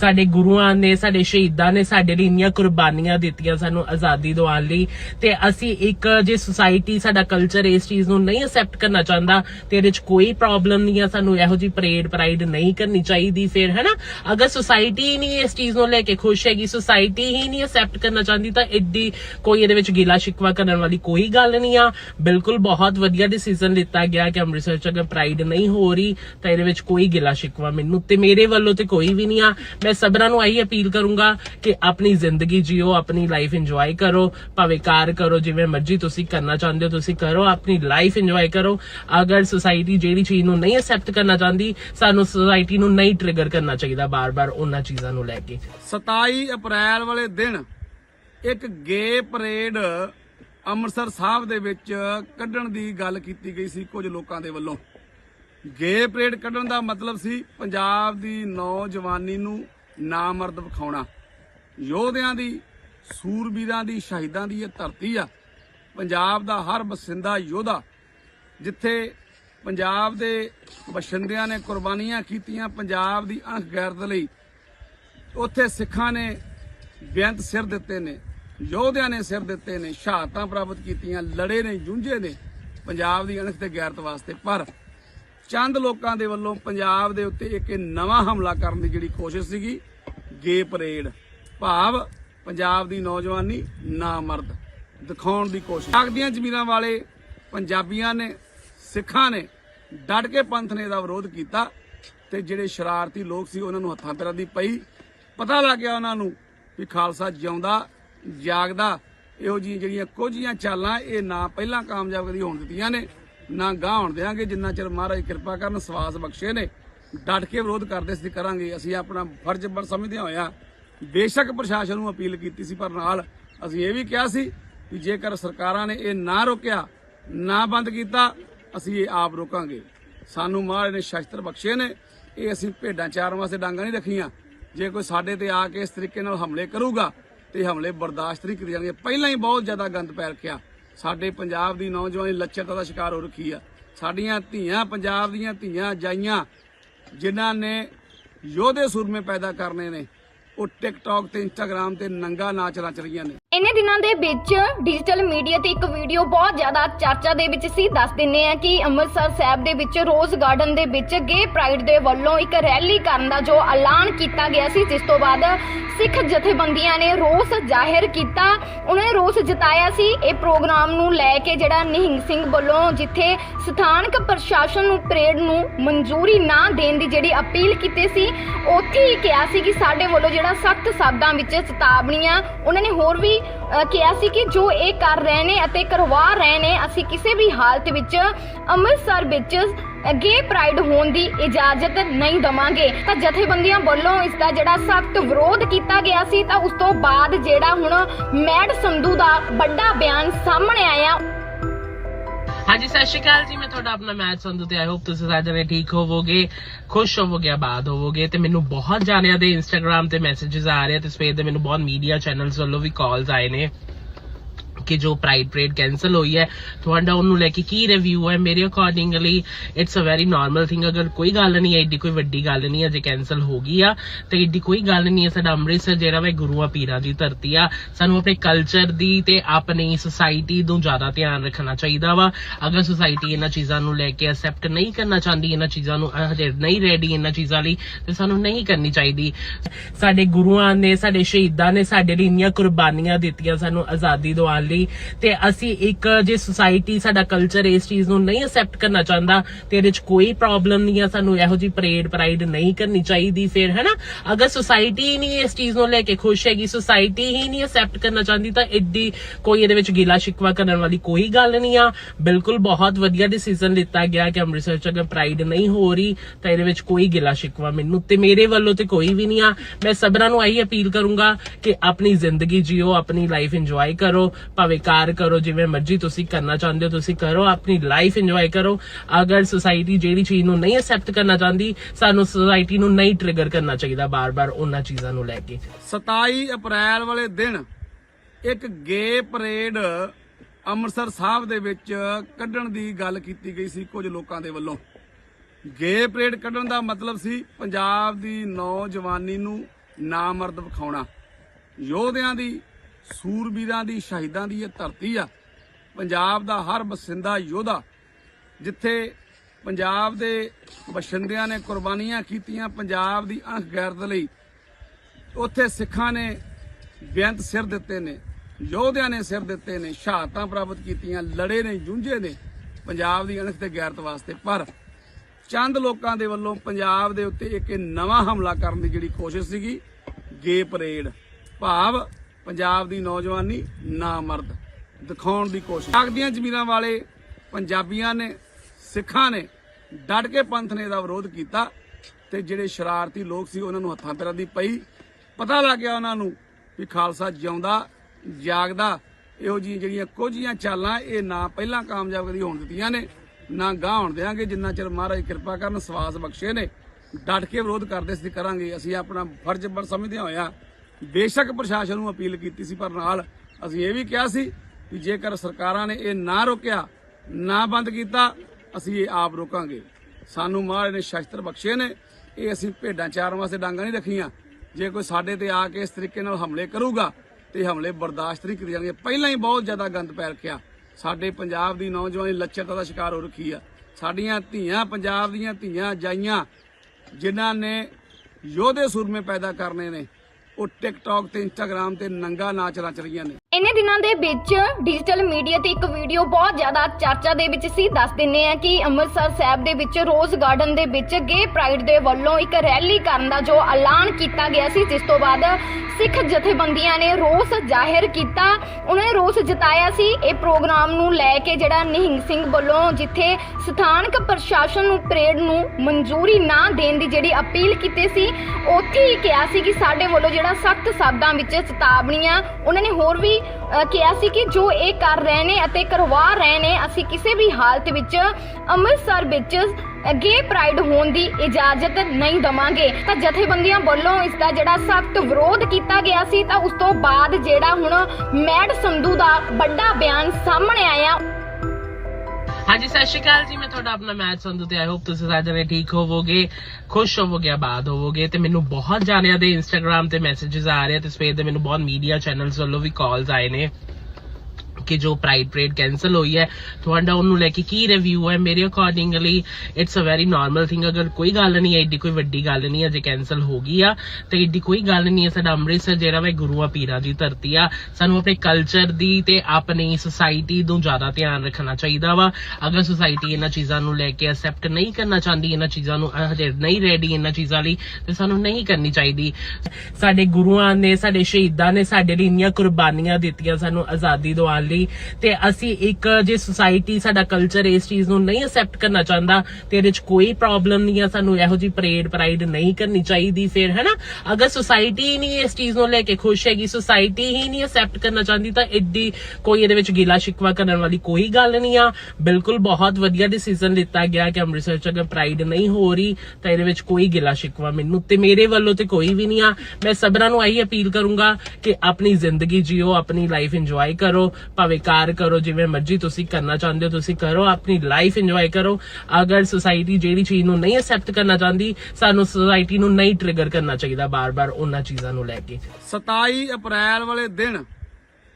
ਸਾਡੇ ਗੁਰੂਆਂ ਨੇ, ਸਾਡੇ ਸ਼ਹੀਦਾਂ ਨੇ ਸਾਡੇ ਲਈ ਇੰਨੀਆਂ ਕੁਰਬਾਨੀਆਂ ਦਿੱਤੀਆਂ, ਸਾਨੂੰ ਆਜ਼ਾਦੀ ਦਿਵਾਉਣ ਲਈ ਤੇ ਅਸੀਂ ਇੱਕ ਜੇ ਸੁਸਾਇਟੀ ਸਾਡਾ ਕਲਚਰ ਇਸ ਚੀਜ਼ ਨੂੰ ਨਹੀਂ ਅਸੈਪਟ ਕਰਨਾ ਚਾਹੁੰਦਾ ਤੇ ਇਹਦੇ ਵਿੱਚ ਕੋਈ ਪ੍ਰੋਬਲਮ ਨਹੀਂ ਆ, ਸਾਨੂੰ ਇਹੋ ਜੀ ਪਰੇਡ ਪ੍ਰਾਈਡ ਨਹੀਂ ਕਰਨੀ ਚਾਹੀਦੀ ਫਿਰ, ਹੈਨਾ? ਅਗਰ ਸੁਸਾਇਟੀ ਨਹੀਂ ਇਸ ਚੀਜ਼ ਨੂੰ ਲੈ ਕੇ ਖੁਸ਼ ਹੈਗੀ ਸੁਸਾਇਟੀ ਹੀ ਨਹੀਂ ਅਸੈਪਟ ਕਰਨਾ ਚਾਹੁੰਦੀ, ਤਾਂ ਐਡੀ ਕੋਈ ਇਹਦੇ ਵਿੱਚ ਗਿਲਾ ਸ਼ਿਕਵਾ ਕਰਨ ਵਾਲੀ ਕੋਈ ਗੱਲ ਨਹੀਂ ਆ। ਬਿਲਕੁਲ ਬਹੁਤ ਵਧੀਆ ਡਿਸੀਜਨ ਲਿੱਤਾ ਗਿਆ ਕਿ ਅੰਮ੍ਰਿਤਸਰ ਚ ਅਗਰ ਪ੍ਰਾਈਡ ਨਹੀਂ ਹੋ ਰਹੀ, ਤਾਂ ਇਹਦੇ ਵਿੱਚ ਕੋਈ ਗਿਲਾ ਸ਼ਿਕਵਾ ਮੈਨੂੰ ਤੇ ਮੇਰੇ ਵੱਲੋਂ ਤੇ ਕੋਈ ਵੀ ਨਹੀਂ ਆ। ਮੈਂ ਸਭਰਾਂ ਨੂੰ ਆਹੀ ਅਪੀਲ ਕਰੂੰਗਾ ਕਿ ਆਪਣੀ ਜ਼ਿੰਦਗੀ ਜਿਓ, ਆਪਣੀ ਲਾਈਫ ਇੰਜੋਏ ਕਰੋ ਭਾਵੇਂ ਕਾਰ ਕਰੋ, ਜਿਵੇਂ ਮਰਜ਼ੀ ਤੁਸੀਂ ਕਰਨਾ ਚਾਹੁੰਦੇ ਹੋ, ਤੁਸੀਂ ਕਰੋ, ਆਪਣੀ ਲਾਈਫ ਇੰਜੋਏ ਕਰੋ। ਅਗਰ ਸੁਸਾਇਟੀ ਜਿਹੜੀ ਚੀਜ਼ ਨੂੰ ਨਹੀਂ ਐਕਸੈਪਟ ਕਰਨਾ ਚਾਹੁੰਦੀ, ਸਾਨੂੰ ਸੁਸਾਇਟੀ ਨੂੰ ਨਹੀਂ ਟ੍ਰਿਗਰ ਕਰਨਾ ਚਾਹੀਦਾ ਬਾਰ-ਬਾਰ ਉਹਨਾਂ ਚੀਜ਼ਾਂ ਨੂੰ ਲੈ ਕੇ। 27 ਅਪ੍ਰੈਲ ਵਾਲੇ ਦਿਨ ਇੱਕ ਗੇ ਪਰੇਡ ਅੰਮ੍ਰਿਤਸਰ ਸਾਹਿਬ ਦੇ ਵਿੱਚ ਕੱਢਣ ਦੀ ਗੱਲ ਕੀਤੀ ਗਈ ਸੀ ਕੁਝ ਲੋਕਾਂ ਦੇ ਵੱਲੋਂ। ਗੇ ਪਰੇਡ ਕੱਢਣ ਦਾ ਮਤਲਬ ਸੀ ਪੰਜਾਬ ਦੀ ਨੌਜਵਾਨੀ ਨੂੰ ਨਾਮਰਦ ਵਿਖਾਉਣਾ। ਯੋਧਿਆਂ ਦੀ ਸੂਰਬੀਰਾਂ ਦੀ, ਸ਼ਹੀਦਾਂ ਦੀ ਇਹ ਧਰਤੀ ਆ, ਪੰਜਾਬ ਦਾ ਹਰ ਬਸਿੰਦਾ ਯੋਧਾ, ਜਿੱਥੇ ਪੰਜਾਬ ਦੇ ਬਸ਼ਿੰਦਿਆਂ ਨੇ ਕੁਰਬਾਨੀਆਂ ਕੀਤੀਆਂ ਪੰਜਾਬ ਦੀ ਅਣਖ ਗੈਰਤ ਲਈ, ਉੱਥੇ ਸਿੱਖਾਂ ਨੇ ਬੇਅੰਤ ਸਿਰ ਦਿੱਤੇ ਨੇ, ਯੋਧਿਆਂ ਨੇ ਸਿਰ ਦਿੱਤੇ ਨੇ, ਸ਼ਹਾਦਤਾਂ ਪ੍ਰਾਪਤ ਕੀਤੀਆਂ, ਲੜੇ ਨੇ, ਜੂਝੇ ਨੇ, ਪੰਜਾਬ ਦੀ ਅਣਖ ਤੇ ਗੈਰਤ ਵਾਸਤੇ, ਪਰ ਚੰਦ ਲੋਕਾਂ ਦੇ ਵੱਲੋਂ ਪੰਜਾਬ ਦੇ ਉੱਤੇ ਇੱਕ ਨਵਾਂ ਹਮਲਾ ਕਰਨ ਦੀ ਜਿਹੜੀ ਕੋਸ਼ਿਸ਼ ਸੀਗੀ ਗੇ ਪਰੇਡ ਭਾਵ ਪੰਜਾਬ ਦੀ ਨੌਜਵਾਨੀ ਨਾ ਮਰਦ। ਦਿਖਾਉਣ ਦੀ ਕੋਸ਼ਿਸ਼। ਪਾਕ ਦੀਆਂ ਜ਼ਮੀਰਾਂ ਵਾਲੇ ਪੰਜਾਬੀਆਂ ਨੇ, ਸਿੱਖਾਂ ਨੇ ਡਟ ਕੇ ਪੰਥ ਨੇ ਦਾ ਵਿਰੋਧ ਕੀਤਾ ਤੇ ਜਿਹੜੇ ਸ਼ਰਾਰਤੀ ਲੋਕ ਸੀ ਉਹਨਾਂ ਨੂੰ ਹੱਥਾਂ ਪੈਰਾਂ ਦੀ ਪਈ। ਪਤਾ ਲੱਗ ਗਿਆ ਉਹਨਾਂ ਨੂੰ ਵੀ ਖਾਲਸਾ ਜਿਉਂਦਾ, ਜਾਗਦਾ, ਇਹੋ ਜਿਹੀਆਂ ਜਿਹੜੀਆਂ ਕੁਝੀਆਂ ਚਾਲਾਂ ਇਹ ਨਾ ਪਹਿਲਾਂ ਕਾਮਯਾਬ ਕਦੀ ਹੋਣ ਦਿੱਤੀਆਂ ਨੇ, ਨਾ ਗਾਹ ਹੋਣ ਦੇਾਂਗੇ ਜਿੰਨਾ ਚਿਰ ਮਹਾਰਾਜ ਕਿਰਪਾ ਕਰਨ, ਸਵਾਸ ਬਖਸ਼ੇ ਨੇ, ਡਟ ਕੇ ਵਿਰੋਧ ਕਰਦੇ ਸੀ ਕਰਾਂਗੇ। ਅਸੀਂ ਆਪਣਾ ਫਰਜ਼ ਬਰ ਸਮਝਦੇ ਹੋਇਆ ਬੇਸ਼ੱਕ ਪ੍ਰਸ਼ਾਸਨ ਨੂੰ ਅਪੀਲ ਕੀਤੀ ਸੀ, ਪਰ ਨਾਲ ਅਸੀਂ ਇਹ ਵੀ ਕਿਹਾ ਸੀ ਕਿ ਜੇਕਰ ਸਰਕਾਰਾਂ ਨੇ ਇਹ ਨਾ ਰੋਕਿਆ, ਨਾ ਬੰਦ ਕੀਤਾ, ਅਸੀਂ ਇਹ ਆਪ ਰੋਕਾਂਗੇ। ਸਾਨੂੰ ਮਹਾਰਾਜ ਨੇ ਸ਼ਸਤਰ ਬਖਸ਼ੇ ਨੇ, ਇਹ ਅਸੀਂ ਭੇਡਾਂ ਚਾਰਨ ਵਾਸਤੇ ਡਾਂਗਾਂ ਨਹੀਂ ਰੱਖੀਆਂ। ਜੇ ਕੋਈ ਸਾਡੇ ਤੇ ਆ ਕੇ ਇਸ ਤਰੀਕੇ ਨਾਲ ਹਮਲੇ ਕਰੂਗਾ ਤੇ ਹਮਲੇ ਬਰਦਾਸ਼ਤ ਨਹੀਂ ਕੀਤੇ ਜਾਣਗੇ। ਪਹਿਲਾਂ ਹੀ ਬਹੁਤ ਜ਼ਿਆਦਾ ਗੰਦ ਪੈ ਰੱਖਿਆ। ਸਾਡੇ ਪੰਜਾਬ ਦੀ ਨੌਜਵਾਨੀ ਲੱਚਰਤਾ ਦਾ ਸ਼ਿਕਾਰ ਹੋ ਰੱਖੀ ਆ। ਸਾਡੀਆਂ ਧੀਆਂ, ਪੰਜਾਬ ਦੀਆਂ ਧੀਆਂ ਜਾਈਆਂ, ਜਿਨ੍ਹਾਂ ਨੇ ਯੋਧੇ ਸੂਰਮੇ ਪੈਦਾ ਕਰਨੇ ਨੇ। ਉਹ ਟਿਕਟੌਕ ਤੇ ਇੰਸਟਾਗ੍ਰam ਤੇ ਨੰਗਾ ਨਾਚ ਰਚ ਰਹੀਆਂ ਨੇ। ਇਨੇ ਦਿਨਾਂ ਦੇ ਵਿੱਚ ਡਿਜੀਟਲ ਮੀਡੀਆ ਤੇ ਇੱਕ ਵੀਡੀਓ ਬਹੁਤ ਜ਼ਿਆਦਾ ਚਰਚਾ ਦੇ ਵਿੱਚ ਸੀ। ਦੱਸ ਦਿੰਨੇ ਆ ਕਿ ਅੰਮ੍ਰਿਤਸਰ ਸਾਹਿਬ ਦੇ ਵਿੱਚ ਰੋਜ਼ ਗਾਰਡਨ ਦੇ ਵਿੱਚ ਗੇ ਪ੍ਰਾਈਡ ਦੇ ਵੱਲੋਂ ਇੱਕ ਰੈਲੀ ਕਰਨ ਦਾ ਜੋ ਐਲਾਨ ਕੀਤਾ ਗਿਆ ਸੀ, ਜਿਸ ਤੋਂ ਬਾਅਦ ਸਿੱਖ ਜਥੇਬੰਦੀਆਂ ਨੇ ਰੋਸ ਜ਼ਾਹਿਰ ਕੀਤਾ। ਉਹਨਾਂ ਨੇ ਰੋਸ ਜਤਾਇਆ ਸੀ। ਇਹ ਪ੍ਰੋਗਰਾਮ ਨੂੰ ਲੈ ਕੇ ਜਿਹੜਾ ਨਿਹੰਗ ਸਿੰਘ ਵੱਲੋਂ ਜਿੱਥੇ ਸਥਾਨਕ ਪ੍ਰਸ਼ਾਸਨ ਨੂੰ ਪਰੇਡ ਨੂੰ ਮਨਜ਼ੂਰੀ ਨਾ ਦੇਣ ਦੀ ਜਿਹੜੀ ਅਪੀਲ ਕੀਤੀ ਸੀ, ਉੱਥੇ ਹੀ ਕਿਹਾ ਸੀ ਕਿ ਸਾਡੇ ਵੱਲੋਂ ਜਿਹੜਾ ਸਖਤ ਸ਼ਬਦਾਂ ਵਿੱਚ ਚੇਤਾਵਨੀਆਂ, ਉਹਨਾਂ ਨੇ ਹੋਰ ਵੀ ਕਿਹਾ ਸੀ ਕਿ ਜੋ ਇਹ ਕਰ ਰਹੇ ਨੇ ਅਤੇ ਕਰਵਾ ਰਹੇ ਨੇ, ਅਸੀਂ ਕਿਸੇ ਵੀ ਹਾਲਤ ਵਿੱਚ ਅੰਮ੍ਰਿਤਸਰ ਵਿੱਚ ਗੇ ਪ੍ਰਾਈਡ ਹੋਣ ਦੀ ਇਜਾਜ਼ਤ ਨਹੀਂ ਦਵਾਂਗੇ। ਤਾਂ ਜਥੇਬੰਦੀਆਂ ਵੱਲੋਂ ਇਸ ਦਾ ਜਿਹੜਾ ਸਖਤ ਵਿਰੋਧ ਕੀਤਾ ਗਿਆ ਸੀ, ਤਾਂ ਉਸ ਤੋਂ ਬਾਅਦ ਜਿਹੜਾ ਹੁਣ ਮੈਡ ਸੰਧੂ ਦਾ ਵੱਡਾ ਬਿਆਨ ਸਾਹਮਣੇ ਆਇਆ ਹਾਂਜੀ, ਸਤਿ ਸ਼੍ਰੀ ਅਕਾਲ ਜੀ। ਮੈਂ ਤੁਹਾਡਾ ਆਪਣਾ ਮੈਚ ਸੰਧੂ ਤੇ ਆਈ ਹੋਪ ਤੁਸੀਂ ਸਾਰੇ ਜਣੇ ਠੀਕ ਹੋਵੋਗੇ, ਖੁਸ਼ ਹੋਵੋਗੇ, ਆਬਾਦ ਹੋਵੋਗੇ ਤੇ ਮੈਨੂੰ ਬਹੁਤ ਜਾਣਿਆਂ ਦੇ ਇੰਸਟਾਗ੍ਰam ਤੇ ਮੈਸੇजेस ਆ ਰਹੇ ਤੇ ਸਵੇਰ ਦੇ ਮੈਨੂੰ ਬਹੁਤ ਮੀਡੀਆ ਚੈਨਲਸ ਵੱਲੋਂ ਵੀ ਕਾਲਸ ਆਏ ਨੇ। ਕਿ ਜੋ ਪ੍ਰਾਈਡ ਪਰੇਡ ਕੈਨਸਲ ਹੋਈ ਹੈ, ਤੁਹਾਡਾ ਉਹਨੂੰ ਲੈ ਕੇ ਕੀ ਰਿਵਿਊ ਹੈ? ਮੇਰੇ accordingly it's a very normal thing ਅਗਰ ਕੋਈ ਗੱਲ ਨਹੀਂ ਹੈ, ਏਡੀ ਕੋਈ ਵੱਡੀ ਗੱਲ ਨਹੀਂ ਹੈ ਜੇ ਕੈਨਸਲ ਹੋ ਗਈ ਆ, ਤੇ ਏਡੀ ਕੋਈ ਗੱਲ ਨਹੀਂ ਹੈ, ਸਾਡਾ ਅੰਮ੍ਰਿਤਸਰ ਜਿਹੜਾ ਵਾ ਗੁਰੂਆਂ ਪੀਰਾਂ ਦੀ ਧਰਤੀ ਆ। ਸਾਨੂੰ ਆਪਣੇ ਕਲਚਰ ਦੀ ਤੇ ਆਪਣੀ ਸੁਸਾਇਟੀ ਨੂੰ ਜ਼ਿਆਦਾ ਧਿਆਨ ਰੱਖਣਾ ਚਾਹੀਦਾ ਵਾ। ਅਗਰ ਸੁਸਾਇਟੀ ਇਹਨਾਂ ਚੀਜ਼ਾਂ ਨੂੰ ਲੈ ਕੇ ਅਸੈਪਟ ਨਹੀਂ ਕਰਨਾ ਚਾਹੁੰਦੀ, ਇਹਨਾਂ ਚੀਜ਼ਾਂ ਨੂੰ ਹਜੇ ਨਹੀਂ ਰੈਡੀ ਇਹਨਾਂ ਚੀਜ਼ਾਂ ਲਈ, ਤੇ ਸਾਨੂੰ ਨਹੀਂ ਕਰਨੀ ਚਾਹੀਦੀ। ਸਾਡੇ ਗੁਰੂਆਂ ਨੇ, ਸਾਡੇ ਸ਼ਹੀਦਾਂ ਨੇ ਸਾਡੇ ਲਈ ਇੰਨੀਆਂ ਕੁਰਬਾਨੀਆਂ ਦਿੱਤੀਆਂ, ਸਾਨੂੰ ਆਜ਼ਾਦੀ ਦਿਵਾਉਣ ਲਈ ਤੇ ਅਸੀਂ ਇੱਕ ਜੇ ਸੁਸਾਇਟੀ ਸਾਡਾ ਕਲਚਰ ਇਸ ਚੀਜ਼ ਨੂੰ ਨਹੀਂ ਅਸੈਪਟ ਕਰਨਾ ਚਾਹੁੰਦਾ ਤੇ ਇਹਦੇ ਵਿੱਚ ਕੋਈ ਪ੍ਰੋਬਲਮ ਨਹੀਂ ਆ, ਸਾਨੂੰ ਇਹੋ ਜੀ ਪਰੇਡ ਪ੍ਰਾਈਡ ਨਹੀਂ ਕਰਨੀ ਚਾਹੀਦੀ ਫਿਰ, ਹੈਨਾ? ਅਗਰ ਸੁਸਾਇਟੀ ਨਹੀਂ ਇਸ ਚੀਜ਼ ਨੂੰ ਲੈ ਕੇ ਖੁਸ਼ ਹੈਗੀ ਸੁਸਾਇਟੀ ਹੀ ਨਹੀਂ ਅਸੈਪਟ ਕਰਨਾ ਚਾਹੁੰਦੀ ਤਾਂ ਇੱਡੀ ਕੋਈ ਇਹਦੇ ਵਿੱਚ ਗਿਲਾ ਸ਼ਿਕਵਾ ਕਰਨ ਵਾਲੀ ਕੋਈ ਗੱਲ ਨਹੀਂ ਆ। ਬਿਲਕੁਲ ਬਹੁਤ ਵਧੀਆ ਡਿਸੀਜਨ ਲਿੱਤਾ ਗਿਆ ਕਿ ਅੰਮ੍ਰਿਤਸਰ ਚ ਅਗਰ ਪ੍ਰਾਈਡ ਨਹੀਂ ਹੋ ਰਹੀ ਤਾਂ ਇਹਦੇ ਵਿੱਚ ਕੋਈ ਗਿਲਾ ਸ਼ਿਕਵਾ ਮੈਨੂੰ ਤੇ ਮੇਰੇ ਵੱਲੋਂ ਤੇ ਕੋਈ ਵੀ ਨਹੀਂ ਆ। ਮੈਂ ਸਭਨਾਂ ਨੂੰ ਆਹੀ ਅਪੀਲ ਕਰੂੰਗਾ ਕਿ ਆਪਣੀ ਜ਼ਿੰਦਗੀ ਜਿਓ, ਆਪਣੀ ਲਾਈਫ ਇੰਜੋਏ ਕਰੋ ਭਾਵੇਂ ਕਾਰ ਕਰੋ ਜਿਵੇਂ ਮਰਜ਼ੀ ਤੁਸੀਂ ਕਰਨਾ ਚਾਹੁੰਦੇ ਹੋ, ਤੁਸੀਂ ਕਰੋ, ਆਪਣੀ ਲਾਈਫ ਇੰਜੋਏ ਕਰੋ। ਅਗਰ ਸੁਸਾਇਟੀ ਜਿਹੜੀ ਚੀਜ਼ ਨੂੰ ਨਹੀਂ ਐਕਸੈਪਟ ਕਰਨਾ ਚਾਹੁੰਦੀ, ਸਾਨੂੰ ਸੁਸਾਇਟੀ ਨੂੰ ਨਹੀਂ ਟ੍ਰਿਗਰ ਕਰਨਾ ਚਾਹੀਦਾ ਬਾਰ-ਬਾਰ ਉਹਨਾਂ ਚੀਜ਼ਾਂ ਨੂੰ ਲੈ ਕੇ। 27 ਅਪ੍ਰੈਲ ਵਾਲੇ ਦਿਨ ਇੱਕ ਗੇ ਪਰੇਡ ਅੰਮ੍ਰਿਤਸਰ ਸਾਹਿਬ ਦੇ ਵਿੱਚ ਕੱਢਣ ਦੀ ਗੱਲ ਕੀਤੀ ਗਈ ਸੀ ਕੁਝ ਲੋਕਾਂ ਦੇ ਵੱਲੋਂ। ਗੇ ਪਰੇਡ ਕੱਢਣ ਦਾ ਮਤਲਬ ਸੀ ਪੰਜਾਬ ਦੀ ਨੌਜਵਾਨੀ ਨੂੰ ਨਾਮਰਦ ਵਿਖਾਉਣਾ। ਯੋਧਿਆਂ ਦੀ ਸੂਰਬੀਰਾਂ ਦੀ, ਸ਼ਹੀਦਾਂ ਦੀ ਇਹ ਧਰਤੀ ਆ। ਪੰਜਾਬ ਦਾ ਹਰ ਬਸਿੰਦਾ ਯੋਧਾ, ਜਿੱਥੇ ਪੰਜਾਬ ਦੇ ਬਸ਼ਿੰਦਿਆਂ ਨੇ ਕੁਰਬਾਨੀਆਂ ਕੀਤੀਆਂ ਪੰਜਾਬ ਦੀ ਅਣਖ ਗੈਰਤ ਲਈ, ਉੱਥੇ ਸਿੱਖਾਂ ਨੇ ਬੇਅੰਤ ਸਿਰ ਦਿੱਤੇ ਨੇ, ਯੋਧਿਆਂ ਨੇ ਸਿਰ ਦਿੱਤੇ ਨੇ, ਸ਼ਹਾਦਤਾਂ ਪ੍ਰਾਪਤ ਕੀਤੀਆਂ, ਲੜੇ ਨੇ, ਜੂਝੇ ਨੇ, ਪੰਜਾਬ ਦੀ ਅਣਖ ਤੇ ਗੈਰਤ ਵਾਸਤੇ। ਪਰ ਚੰਦ ਲੋਕਾਂ ਦੇ ਵੱਲੋਂ ਪੰਜਾਬ ਦੇ ਉੱਤੇ ਇੱਕ ਨਵਾਂ ਹਮਲਾ ਕਰਨ ਦੀ ਜਿਹੜੀ ਕੋਸ਼ਿਸ਼ ਸੀਗੀ ਗੇ ਪਰੇਡ ਭਾਵ ਪੰਜਾਬ ਦੀ ਨੌਜਵਾਨੀ ਨਾ ਮਰਦ। ਦਿਖਾਉਣ ਦੀ ਕੋਸ਼ਿਸ਼। ਪਾਕ ਦੀਆਂ ਜ਼ਮੀਰਾਂ ਵਾਲੇ ਪੰਜਾਬੀਆਂ ਨੇ, ਸਿੱਖਾਂ ਨੇ ਡਟ ਕੇ ਪੰਥ ਨੇ ਦਾ ਵਿਰੋਧ ਕੀਤਾ ਤੇ ਜਿਹੜੇ ਸ਼ਰਾਰਤੀ ਲੋਕ ਸੀ ਉਹਨਾਂ ਨੂੰ ਹੱਥਾਂ ਪੈਰਾਂ ਦੀ ਪਈ। ਪਤਾ ਲੱਗ ਗਿਆ ਉਹਨਾਂ ਨੂੰ ਵੀ ਖਾਲਸਾ ਜਿਉਂਦਾ, ਜਾਗਦਾ, ਇਹੋ ਜਿਹੀਆਂ ਜਿਹੜੀਆਂ ਕੁਝੀਆਂ ਚਾਲਾਂ ਇਹ ਨਾ ਪਹਿਲਾਂ ਕਾਮਯਾਬ ਕਦੀ ਹੋਣ ਦਿੱਤੀਆਂ ਨੇ, ਨਾ ਗਾਹ ਹੋਣ ਦੇਾਂਗੇ ਜਿੰਨਾ ਚਿਰ ਮਹਾਰਾਜ ਕਿਰਪਾ ਕਰਨ, ਸਵਾਸ ਬਖਸ਼ੇ ਨੇ, ਡਟ ਕੇ ਵਿਰੋਧ ਕਰਦੇ ਸੀ ਕਰਾਂਗੇ। ਅਸੀਂ ਆਪਣਾ ਫਰਜ਼ ਬਰ ਸਮਝਦੇ ਹੋਇਆ ਬੇਸ਼ੱਕ ਪ੍ਰਸ਼ਾਸਨ ਨੂੰ ਅਪੀਲ ਕੀਤੀ ਸੀ, ਪਰ ਨਾਲ ਅਸੀਂ ਇਹ ਵੀ ਕਿਹਾ ਸੀ ਕਿ ਜੇਕਰ ਸਰਕਾਰਾਂ ਨੇ ਇਹ ਨਾ ਰੋਕਿਆ, ਨਾ ਬੰਦ ਕੀਤਾ, ਅਸੀਂ ਇਹ ਆਪ ਰੋਕਾਂਗੇ। ਸਾਨੂੰ ਮਹਾਰਾਜ ਨੇ ਸ਼ਸਤਰ ਬਖਸ਼ੇ ਨੇ। ਇਹ ਅਸੀਂ ਭੇਡਾਂ ਚਾਰਨ ਵਾਸਤੇ ਡਾਂਗਾ ਨਹੀਂ ਰੱਖੀਆਂ। ਜੇ ਕੋਈ ਸਾਡੇ ਤੇ ਆ ਕੇ ਇਸ ਤਰੀਕੇ ਨਾਲ ਹਮਲੇ ਕਰੂਗਾ ਤੇ ਹਮਲੇ ਬਰਦਾਸ਼ਤ ਨਹੀਂ ਕੀਤੇ ਜਾਣਗੇ। ਪਹਿਲਾਂ ਹੀ ਬਹੁਤ ਜ਼ਿਆਦਾ ਗੰਦ ਪੈ ਰੱਖਿਆ। ਸਾਡੇ ਪੰਜਾਬ ਦੀ ਨੌਜਵਾਨੀ ਲੱਚਰਤਾ ਦਾ ਸ਼ਿਕਾਰ ਹੋ ਰੱਖੀ ਆ। ਸਾਡੀਆਂ ਧੀਆਂ ਪੰਜਾਬ ਦੀਆਂ ਧੀਆਂ ਜਾਈਆਂ, ਜਿਨ੍ਹਾਂ ਨੇ ਯੋਧੇ ਸੂਰਮੇ ਪੈਦਾ ਕਰਨੇ ਨੇ। ਉਹ ਟਿਕਟੌਕ ਤੇ ਇੰਸਟਾਗ੍ਰam ਤੇ ਨੰਗਾ ਨਾਚ ਰਚ ਰਹੀਆਂ ਨੇ। ਇਨੇ ਦਿਨਾਂ ਦੇ ਵਿੱਚ ਡਿਜੀਟਲ ਮੀਡੀਆ ਤੇ ਇੱਕ ਵੀਡੀਓ ਬਹੁਤ ਜ਼ਿਆਦਾ ਚਰਚਾ ਦੇ ਵਿੱਚ ਸੀ। ਦੱਸ ਦਿੰਨੇ ਆ ਕਿ ਅੰਮ੍ਰਿਤਸਰ ਸਾਹਿਬ ਦੇ ਵਿੱਚ ਰੋਜ਼ ਗਾਰਡਨ ਦੇ ਵਿੱਚ ਗੇ ਪ੍ਰਾਈਡ ਦੇ ਵੱਲੋਂ ਇੱਕ ਰੈਲੀ ਕਰਨ ਦਾ ਜੋ ਐਲਾਨ ਕੀਤਾ ਗਿਆ ਸੀ, ਜਿਸ ਤੋਂ ਬਾਅਦ ਸਿੱਖ ਜਥੇਬੰਦੀਆਂ ਨੇ ਰੋਸ ਜ਼ਾਹਿਰ ਕੀਤਾ। ਉਹਨਾਂ ਨੇ ਰੋਸ ਜਤਾਇਆ ਸੀ। ਇਹ ਪ੍ਰੋਗਰਾਮ ਨੂੰ ਲੈ ਕੇ ਜਿਹੜਾ ਨਿਹੰਗ ਸਿੰਘ ਵੱਲੋਂ ਜਿੱਥੇ ਸਥਾਨਕ ਪ੍ਰਸ਼ਾਸਨ ਨੂੰ ਪਰੇਡ ਨੂੰ ਮਨਜ਼ੂਰੀ ਨਾ ਦੇਣ ਦੀ ਜਿਹੜੀ ਅਪੀਲ ਕੀਤੀ ਸੀ, ਉੱਥੇ ਹੀ ਕਿਹਾ ਸੀ ਕਿ ਸਾਡੇ ਵੱਲੋਂ ਜਿਹੜਾ ਸਖਤ ਸ਼ਬਦਾਂ ਵਿੱਚ ਚੇਤਾਵਨੀਆਂ, ਉਹਨਾਂ ਨੇ ਹੋਰ ਵੀ ਕਿਹਾ ਸੀ ਕਿ ਜੋ ਇਹ ਕਰ ਰਹੇ ਨੇ ਅਤੇ ਕਰਵਾ ਰਹੇ ਨੇ, ਅਸੀਂ ਕਿਸੇ ਵੀ ਹਾਲਤ ਵਿੱਚ ਅੰਮ੍ਰਿਤਸਰ ਵਿੱਚ ਗੇ ਪ੍ਰਾਈਡ ਹੋਣ ਦੀ ਇਜਾਜ਼ਤ ਨਹੀਂ ਦਵਾਂਗੇ। ਤਾਂ ਜਥੇਬੰਦੀਆਂ ਵੱਲੋਂ ਇਸ ਦਾ ਜਿਹੜਾ ਸਖਤ ਵਿਰੋਧ ਕੀਤਾ ਗਿਆ ਸੀ, ਤਾਂ ਉਸ ਤੋਂ ਬਾਅਦ ਜਿਹੜਾ ਹੁਣ ਮੈਡ ਸੰਧੂ ਦਾ ਵੱਡਾ ਬਿਆਨ ਸਾਹਮਣੇ ਆਇਆ ਹਾਂਜੀ, ਸਤਿ ਸ਼੍ਰੀ ਅਕਾਲ ਜੀ। ਮੈਂ ਤੁਹਾਡਾ ਆਪਣਾ ਮੈਚ ਸੰਧੂ ਤੇ ਆਈ ਹੋਪ ਤੁਸੀਂ ਸਾਰੇ ਜਣੇ ਠੀਕ ਹੋਵੋਗੇ, ਖੁਸ਼ ਹੋਵੋਗੇ ਆਬਾਦ ਹੋਵੋਗੇ ਤੇ ਮੈਨੂੰ ਬਹੁਤ ਜਾਣਿਆਂ ਦੇ ਇੰਸਟਾਗ੍ਰam ਤੇ ਮੈਸੇजेस ਆ ਰਹੇ ਤੇ ਸਵੇਰ ਦੇ ਮੈਨੂੰ ਬਹੁਤ ਮੀਡੀਆ ਚੈਨਲਸ ਵੱਲੋਂ ਵੀ ਕਾਲਸ ਆਏ ਨੇ। ਕਿ ਜੋ ਪ੍ਰਾਈਡ ਪਰੇਡ ਕੈਨਸਲ ਹੋਈ ਹੈ ਤੁਹਾਡਾ ਉਹਨੂੰ ਲੈ ਕੇ ਕੀ ਰਿਵਿਊ ਹੈ ਮੇਰੇ accordingly it's a very normal thing ਅਗਰ ਕੋਈ ਗੱਲ ਨਹੀਂ ਹੈ ਏਡੀ ਕੋਈ ਵੱਡੀ ਗੱਲ ਨਹੀਂ ਹੈ ਜੇ ਕੈਨਸਲ ਹੋ ਗਈ ਆ ਤੇ ਏਡੀ ਕੋਈ ਗੱਲ ਨਹੀਂ ਹੈ ਸਾਡਾ ਅੰਮ੍ਰਿਤਸਰ ਜਿਹੜਾ ਵਾ ਇਹ ਪੀਰਾਂ ਦੀ ਧਰਤੀ ਆ ਸਾਨੂੰ ਆਪਣੇ ਕਲਚਰ ਦੀ ਤੇ ਆਪਣੀ ਸੁਸਾਇਟੀ ਨੂੰ ਜ਼ਿਆਦਾ ਧਿਆਨ ਰੱਖਣਾ ਚਾਹੀਦਾ ਵਾ ਅਗਰ ਸੁਸਾਇਟੀ ਇਹਨਾਂ ਚੀਜ਼ਾਂ ਨੂੰ ਲੈ ਕੇ ਅਸੈਪਟ ਨਹੀਂ ਕਰਨਾ ਚਾਹੁੰਦੀ ਇਹਨਾਂ ਚੀਜ਼ਾਂ ਨੂੰ ਹਜੇ ਨਹੀਂ ਰੈਡੀ ਇਹਨਾਂ ਚੀਜ਼ਾਂ ਲਈ ਤੇ ਸਾਨੂੰ ਨਹੀਂ ਕਰਨੀ ਚਾਹੀਦੀ ਸਾਡੇ ਗੁਰੂਆਂ ਨੇ ਸਾਡੇ ਸ਼ਹੀਦਾਂ ਨੇ ਸਾਡੇ ਲਈ ਇੰਨੀਆਂ ਕੁਰਬਾਨੀਆਂ ਦਿੱਤੀਆਂ ਸਾਨੂੰ ਆਜ਼ਾਦੀ ਦਿਵਾਉਣ ਲਈ ਤੇ ਅਸੀਂ ਇੱਕ ਜੇ ਸੁਸਾਇਟੀ ਸਾਡਾ ਕਲਚਰ ਇਸ ਚੀਜ਼ ਨੂੰ ਨਹੀਂ ਅਸੈਪਟ ਕਰਨਾ ਚਾਹੁੰਦਾ ਤੇ ਇਹਦੇ ਵਿੱਚ ਕੋਈ ਪ੍ਰੋਬਲਮ ਨਹੀਂ ਆ, ਸਾਨੂੰ ਇਹੋ ਜੀ ਪਰੇਡ ਪ੍ਰਾਈਡ ਨਹੀਂ ਕਰਨੀ ਚਾਹੀਦੀ ਫਿਰ, ਹੈਨਾ? ਅਗਰ ਸੁਸਾਇਟੀ ਨਹੀਂ ਇਸ ਚੀਜ਼ ਨੂੰ ਲੈ ਕੇ ਖੁਸ਼ ਹੈਗੀ ਸੁਸਾਇਟੀ ਹੀ ਨਹੀਂ ਅਸੈਪਟ ਕਰਨਾ ਚਾਹੁੰਦੀ ਤਾਂ ਐਡੀ ਕੋਈ ਇਹਦੇ ਵਿੱਚ ਗਿਲਾ ਸ਼ਿਕਵਾ ਕਰਨ ਵਾਲੀ ਕੋਈ ਗੱਲ ਨਹੀਂ ਆ। ਬਿਲਕੁਲ ਬਹੁਤ ਵਧੀਆ ਡਿਸੀਜਨ ਲਿੱਤਾ ਗਿਆ ਕਿ ਅੰਮ੍ਰਿਤਸਰ ਚ ਅਗਰ ਪ੍ਰਾਈਡ ਨਹੀਂ ਹੋ ਰਹੀ ਤਾਂ ਇਹਦੇ ਵਿੱਚ ਕੋਈ ਗਿਲਾ ਸ਼ਿਕਵਾ ਮੈਨੂੰ ਤੇ ਮੇਰੇ ਵੱਲੋਂ ਤੇ ਕੋਈ ਵੀ ਨਹੀਂ ਆ। ਮੈਂ ਸਭਰਾਂ ਨੂੰ ਆਹੀ ਅਪੀਲ ਕਰੂੰਗਾ ਕਿ ਆਪਣੀ ਜ਼ਿੰਦਗੀ ਜਿਓ, ਆਪਣੀ ਲਾਈਫ ਇੰਜੋਏ ਕਰੋ ਭਾਵੇਂ ਕਾਰ ਕਰੋ, ਜਿਵੇਂ ਮਰਜ਼ੀ ਤੁਸੀਂ ਕਰਨਾ ਚਾਹੁੰਦੇ ਹੋ, ਤੁਸੀਂ ਕਰੋ, ਆਪਣੀ ਲਾਈਫ ਇੰਜੋਏ ਕਰੋ। ਅਗਰ ਸੁਸਾਇਟੀ ਜਿਹੜੀ ਚੀਜ਼ ਨੂੰ ਨਹੀਂ ਅਸੈਪਟ ਕਰਨਾ ਚਾਹੁੰਦੀ, ਸਾਨੂੰ ਸੁਸਾਇਟੀ ਨੂੰ ਨਹੀਂ ਟ੍ਰਿਗਰ ਕਰਨਾ ਚਾਹੀਦਾ ਬਾਰ-ਬਾਰ ਉਹਨਾਂ ਚੀਜ਼ਾਂ ਨੂੰ ਲੈ ਕੇ। 27 ਅਪ੍ਰੈਲ ਵਾਲੇ ਦਿਨ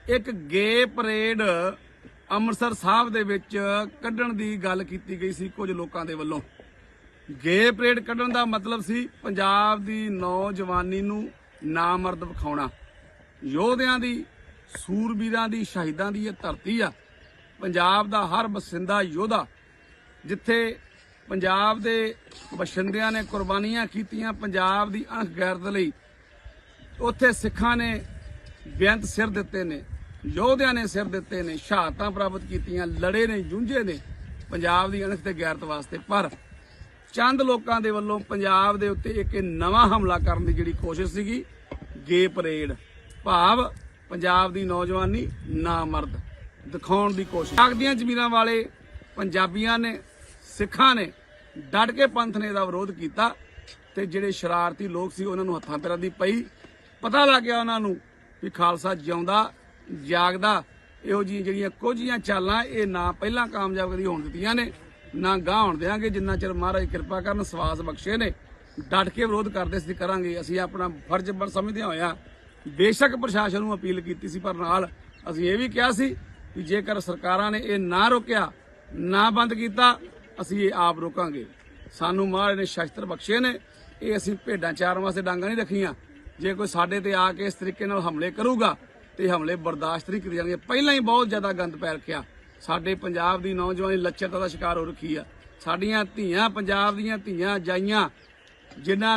ਇੱਕ ਗੇ ਪਰੇਡ ਅੰਮ੍ਰਿਤਸਰ ਸਾਹਿਬ ਦੇ ਵਿੱਚ ਕੱਢਣ ਦੀ ਗੱਲ ਕੀਤੀ ਗਈ ਸੀ ਕੁਝ ਲੋਕਾਂ ਦੇ ਵੱਲੋਂ। ਗੇ ਪਰੇਡ ਕੱਢਣ ਦਾ ਮਤਲਬ ਸੀ ਪੰਜਾਬ ਦੀ ਨੌਜਵਾਨੀ ਨੂੰ ਨਾਮਰਦ ਵਿਖਾਉਣਾ। ਯੋਧਿਆਂ ਦੀ ਸੂਰਬੀਰਾਂ ਦੀ, ਸ਼ਹੀਦਾਂ ਦੀ ਇਹ ਧਰਤੀ ਆ, ਪੰਜਾਬ ਦਾ ਹਰ ਬਸਿੰਦਾ ਯੋਧਾ, ਜਿੱਥੇ ਪੰਜਾਬ ਦੇ ਬਸ਼ਿੰਦਿਆਂ ਨੇ ਕੁਰਬਾਨੀਆਂ ਕੀਤੀਆਂ ਪੰਜਾਬ ਦੀ ਅਣਖ ਗੈਰਤ ਲਈ, ਉੱਥੇ ਸਿੱਖਾਂ ਨੇ ਬੇਅੰਤ ਸਿਰ ਦਿੱਤੇ ਨੇ, ਯੋਧਿਆਂ ਨੇ ਸਿਰ ਦਿੱਤੇ ਨੇ, ਸ਼ਹਾਦਤਾਂ ਪ੍ਰਾਪਤ ਕੀਤੀਆਂ, ਲੜੇ ਨੇ, ਜੂਝੇ ਨੇ, ਪੰਜਾਬ ਦੀ ਅਣਖ ਤੇ ਗੈਰਤ ਵਾਸਤੇ, ਪਰ ਚੰਦ ਲੋਕਾਂ ਦੇ ਵੱਲੋਂ ਪੰਜਾਬ ਦੇ ਉੱਤੇ ਇੱਕ ਨਵਾਂ ਹਮਲਾ ਕਰਨ ਦੀ ਜਿਹੜੀ ਕੋਸ਼ਿਸ਼ ਸੀਗੀ ਗੇ ਪਰੇਡ ਭਾਵ ਪੰਜਾਬ ਦੀ ਨੌਜਵਾਨੀ ਨਾ ਮਰਦ। ਦਿਖਾਉਣ ਦੀ ਕੋਸ਼ਿਸ਼। ਪਾਕ ਦੀਆਂ ਜ਼ਮੀਰਾਂ ਵਾਲੇ ਪੰਜਾਬੀਆਂ ਨੇ, ਸਿੱਖਾਂ ਨੇ ਡਟ ਕੇ ਪੰਥ ਨੇ ਦਾ ਵਿਰੋਧ ਕੀਤਾ ਤੇ ਜਿਹੜੇ ਸ਼ਰਾਰਤੀ ਲੋਕ ਸੀ ਉਹਨਾਂ ਨੂੰ ਹੱਥਾਂ ਪੈਰਾਂ ਦੀ ਪਈ। ਪਤਾ ਲੱਗ ਗਿਆ ਉਹਨਾਂ ਨੂੰ ਵੀ ਖਾਲਸਾ ਜਿਉਂਦਾ, ਜਾਗਦਾ, ਇਹੋ ਜਿਹੀਆਂ ਜਿਹੜੀਆਂ ਕੁਝੀਆਂ ਚਾਲਾਂ ਇਹ ਨਾ ਪਹਿਲਾਂ ਕਾਮਯਾਬ ਕਦੀ ਹੋਣ ਦਿੱਤੀਆਂ ਨੇ, ਨਾ ਗਾਹ ਹੋਣ ਦੇਾਂਗੇ ਜਿੰਨਾ ਚਿਰ ਮਹਾਰਾਜ ਕਿਰਪਾ ਕਰਨ, ਸਵਾਸ ਬਖਸ਼ੇ ਨੇ, ਡਟ ਕੇ ਵਿਰੋਧ ਕਰਦੇ ਸੀ ਕਰਾਂਗੇ। ਅਸੀਂ ਆਪਣਾ ਫਰਜ਼ ਬਰ ਸਮਝਦੇ ਹੋਇਆ ਬੇਸ਼ੱਕ ਪ੍ਰਸ਼ਾਸਨ ਨੂੰ ਅਪੀਲ ਕੀਤੀ ਸੀ, ਪਰ ਨਾਲ ਅਸੀਂ ਇਹ ਵੀ ਕਿਹਾ ਸੀ ਕਿ ਜੇਕਰ ਸਰਕਾਰਾਂ ਨੇ ਇਹ ਨਾ ਰੋਕਿਆ, ਨਾ ਬੰਦ ਕੀਤਾ, ਅਸੀਂ ਇਹ ਆਪ ਰੋਕਾਂਗੇ। ਸਾਨੂੰ ਮਹਾਰਾਜ ਨੇ ਸ਼ਸਤਰ ਬਖਸ਼ੇ ਨੇ। ਇਹ ਅਸੀਂ ਭੇਡਾਂ ਚਾਰਨ ਵਾਸਤੇ ਡਾਂਗਾ ਨਹੀਂ ਰੱਖੀਆਂ। ਜੇ ਕੋਈ ਸਾਡੇ ਤੇ ਆ ਕੇ ਇਸ ਤਰੀਕੇ ਨਾਲ ਹਮਲੇ ਕਰੂਗਾ ਤੇ ਹਮਲੇ ਬਰਦਾਸ਼ਤ ਨਹੀਂ ਕੀਤੇ ਜਾਣਗੇ। ਪਹਿਲਾਂ ਹੀ ਬਹੁਤ ਜ਼ਿਆਦਾ ਗੰਦ ਪੈ ਰੱਖਿਆ। ਸਾਡੇ ਪੰਜਾਬ ਦੀ ਨੌਜਵਾਨੀ ਲੱਚਰਤਾ ਦਾ ਸ਼ਿਕਾਰ ਹੋ ਰੱਖੀ ਆ। ਸਾਡੀਆਂ ਧੀਆਂ ਪੰਜਾਬ ਦੀਆਂ ਧੀਆਂ ਜਾਈਆਂ, ਜਿਨ੍ਹਾਂ ਨੇ